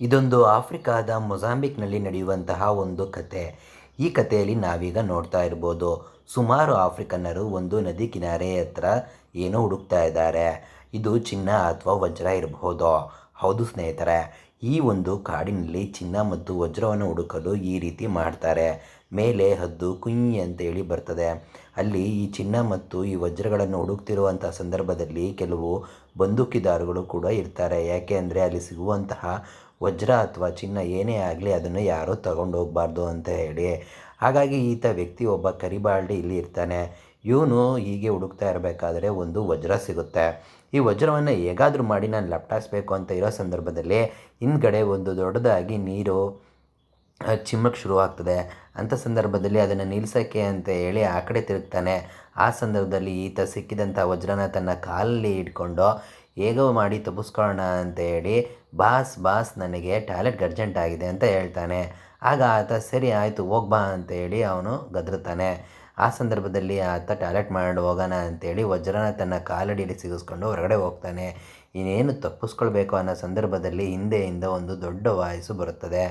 ಇದೊಂದು ಆಫ್ರಿಕಾದ ಮೊಜಾಂಬಿಕ್ನಲ್ಲಿ ನಡೆಯುವಂತಹ ಒಂದು ಕತೆ. ಈ ಕಥೆಯಲ್ಲಿ ನಾವೀಗ ನೋಡ್ತಾ ಇರ್ಬೋದು, ಸುಮಾರು ಆಫ್ರಿಕನ್ನರು ಒಂದು ನದಿ ಕಿನಾರೆ ಹತ್ರ ಏನೋ ಹುಡುಕ್ತಾ ಇದ್ದಾರೆ. ಇದು ಚಿನ್ನ ಅಥವಾ ವಜ್ರ ಇರಬಹುದು ಹೌದು ಸ್ನೇಹಿತರೆ ಈ ಒಂದು ಕಾಡಿನಲ್ಲಿ ಚಿನ್ನ ಮತ್ತು ವಜ್ರವನ್ನು ಹುಡುಕಲು ಈ ರೀತಿ ಮಾಡ್ತಾರೆ. ಮೇಲೆ ಹದ್ದು ಕುಂಯಿ ಅಂತೇಳಿ ಬರ್ತದೆ. ಅಲ್ಲಿ ಈ ಚಿನ್ನ ಮತ್ತು ಈ ವಜ್ರಗಳನ್ನು ಹುಡುಕ್ತಿರುವಂತಹ ಸಂದರ್ಭದಲ್ಲಿ ಕೆಲವು ಬಂದೂಕಿದಾರಗಳು ಕೂಡ ಇರ್ತಾರೆ. ಯಾಕೆ ಅಂದರೆ ಅಲ್ಲಿ ಸಿಗುವಂತಹ ವಜ್ರ ಅಥವಾ ಚಿನ್ನ ಏನೇ ಆಗಲಿ ಅದನ್ನು ಯಾರೂ ತಗೊಂಡು ಹೋಗಬಾರ್ದು ಅಂತ ಹೇಳಿ. ಹಾಗಾಗಿ ಈತ ವ್ಯಕ್ತಿ ಒಬ್ಬ ಕರಿಬಾಳ್ಡಿ ಇಲ್ಲಿ ಇರ್ತಾನೆ. ಇವನು ಹೀಗೆ ಹುಡುಕ್ತಾ ಇರಬೇಕಾದ್ರೆ ಒಂದು ವಜ್ರ ಸಿಗುತ್ತೆ. ಈ ವಜ್ರವನ್ನು ಹೇಗಾದರೂ ಮಾಡಿ ನಾನು ಲಪ್ಟಾಯಿಸ್ಬೇಕು ಅಂತ ಇರೋ ಸಂದರ್ಭದಲ್ಲಿ ಹಿಂದ್ಗಡೆ ಒಂದು ದೊಡ್ಡದಾಗಿ ನೀರು ಚಿಮ್ಮಕ್ಕೆ ಶುರುವಾಗ್ತದೆ ಅಂಥ ಸಂದರ್ಭದಲ್ಲಿ ಅದನ್ನು ನಿಲ್ಸೋಕ್ಕೆ ಅಂತ ಹೇಳಿ ಆ ಕಡೆ ತಿರುಗ್ತಾನೆ. ಆ ಸಂದರ್ಭದಲ್ಲಿ ಈತ ಸಿಕ್ಕಿದಂಥ ವಜ್ರನ ತನ್ನ ಕಾಲಲ್ಲಿ ಇಟ್ಕೊಂಡು ಹೇಗೋ ಮಾಡಿ ತಪ್ಪಿಸ್ಕೊಳ್ಳೋಣ ಅಂತ ಹೇಳಿ ಬಾಸ್ ಬಾಸ್ ನನಗೆ ಟಾಯ್ಲೆಟ್ ಅರ್ಜೆಂಟ್ ಆಗಿದೆ ಅಂತ ಹೇಳ್ತಾನೆ. ಆಗ ಆತ ಸರಿ ಆಯಿತು ಹೋಗ್ಬಾ ಬಾ ಅಂತೇಳಿ ಅವನು ಗದರುತ್ತಾನೆ. ಆ ಸಂದರ್ಭದಲ್ಲಿ ಆತ ಟಾಯ್ಲೆಟ್ ಮಾಡಿ ಹೋಗೋಣ ಅಂತೇಳಿ ವಜ್ರನ ತನ್ನ ಕಾಲಡಿಯಲ್ಲಿ ಸಿಗಿಸ್ಕೊಂಡು ಹೊರಗಡೆ ಹೋಗ್ತಾನೆ. ಇನ್ನೇನು ತಪ್ಪಿಸ್ಕೊಳ್ಬೇಕು ಅನ್ನೋ ಸಂದರ್ಭದಲ್ಲಿ ಹಿಂದೆಯಿಂದ ಒಂದು ದೊಡ್ಡ ವಾಯಸ್ಸು ಬರುತ್ತದೆ.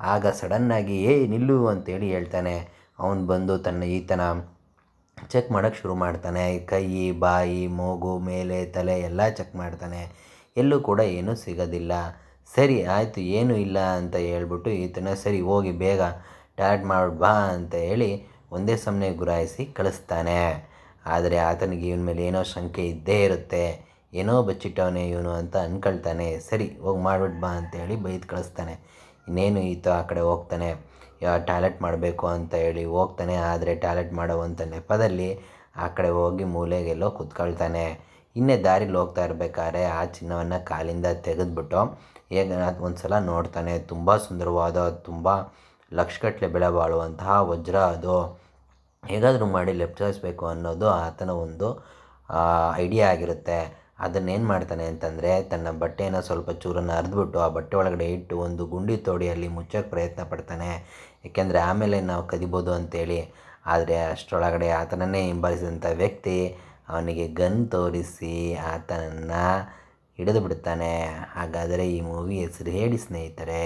ಆಗ ಸಡನ್ನಾಗಿ ಏ, ನಿಲ್ಲು ಅಂತೇಳಿ ಹೇಳ್ತಾನೆ. ಅವನು ಬಂದು ತನ್ನ ಈತನ ಚೆಕ್ ಮಾಡೋಕ್ಕೆ ಶುರು ಮಾಡ್ತಾನೆ. ಕೈ, ಬಾಯಿ, ಮೂಗು, ಮೇಲೆ, ತಲೆ ಎಲ್ಲ ಚೆಕ್ ಮಾಡ್ತಾನೆ. ಎಲ್ಲೂ ಕೂಡ ಏನೂ ಸಿಗೋದಿಲ್ಲ. ಸರಿ, ಆಯಿತು, ಏನೂ ಇಲ್ಲ ಅಂತ ಹೇಳ್ಬಿಟ್ಟು ಈತನ, ಸರಿ, ಹೋಗಿ ಬೇಗ ಟಾಯ್ಲೆಟ್ ಮಾಡಿ, ಬಾ ಅಂತ ಹೇಳಿ ಒಂದೇ ಸಮನೆ ಗುರಾಯಿಸಿ ಕಳಿಸ್ತಾನೆ. ಆದರೆ ಆತನಿಗೆ ಇವನ ಮೇಲೆ ಏನೋ ಶಂಕೆ ಇದ್ದೇ ಇರುತ್ತೆ. ಏನೋ ಬಚ್ಚಿಟ್ಟವನೇ ಇವನು ಅಂತ ಅಂದ್ಕೊಳ್ತಾನೆ ಸರಿ, ಹೋಗಿ ಮಾಡ್ಬಿಟ್ಟು ಬಾ ಅಂತೇಳಿ ಬೈದು ಕಳಿಸ್ತಾನೆ. ಇನ್ನೇನು ಈತ ಆ ಕಡೆ ಹೋಗ್ತಾನೆ. ಟಾಯ್ಲೆಟ್ ಮಾಡಬೇಕು ಅಂತ ಹೇಳಿ ಹೋಗ್ತಾನೆ. ಆದರೆ ಟಾಯ್ಲೆಟ್ ಮಾಡುವಂಥ ನೆಪದಲ್ಲಿ ಆ ಕಡೆ ಹೋಗಿ ಮೂಲೆಗೆಲ್ಲೋ ಕುತ್ಕೊಳ್ತಾನೆ. ಇನ್ನೇ ದಾರಿಲಿ ಹೋಗ್ತಾ ಇರಬೇಕಾದ್ರೆ ಆ ಚಿನ್ನವನ್ನು ಕಾಲಿಂದ ತೆಗೆದ್ಬಿಟ್ಟು ಹೇಗೆ ಒಂದು ಸಲ ನೋಡ್ತಾನೆ. ತುಂಬ ಸುಂದರವಾದ, ತುಂಬ ಲಕ್ಷಗಟ್ಟಲೆ ಬೆಲೆ ಬಾಳುವಂತಹ ವಜ್ರ ಅದು. ಹೇಗಾದರೂ ಮಾಡಿ ಲೆಪ್ಚಾಯಿಸ್ಬೇಕು ಅನ್ನೋದು ಆತನ ಒಂದು ಐಡಿಯಾ ಆಗಿರುತ್ತೆ. ಅದನ್ನೇನು ಮಾಡ್ತಾನೆ ಅಂತಂದರೆ, ತನ್ನ ಬಟ್ಟೆಯನ್ನು ಸ್ವಲ್ಪ ಚೂರನ್ನು ಹರಿದ್ಬಿಟ್ಟು ಆ ಬಟ್ಟೆ ಒಳಗಡೆ ಇಟ್ಟು ಒಂದು ಗುಂಡಿ ತೋಡಿ ಅಲ್ಲಿ ಮುಚ್ಚೋಕ್ಕೆ ಪ್ರಯತ್ನ ಪಡ್ತಾನೆ. ಏಕೆಂದರೆ ಆಮೇಲೆ ನಾವು ಕದಿಬೋದು ಅಂತೇಳಿ. ಆದರೆ ಅಷ್ಟರೊಳಗಡೆ ಆತನನ್ನೇ ಹಿಂಬಾಲಿಸಿದಂಥ ವ್ಯಕ್ತಿ ಅವನಿಗೆ ಗನ್ ತೋರಿಸಿ ಆತನನ್ನು ಹಿಡಿದು ಬಿಡ್ತಾನೆ. ಹಾಗಾದರೆ ಈ ಮೂವಿ ಹೆಸರು ಹೇಳಿ ಸ್ನೇಹಿತರೆ.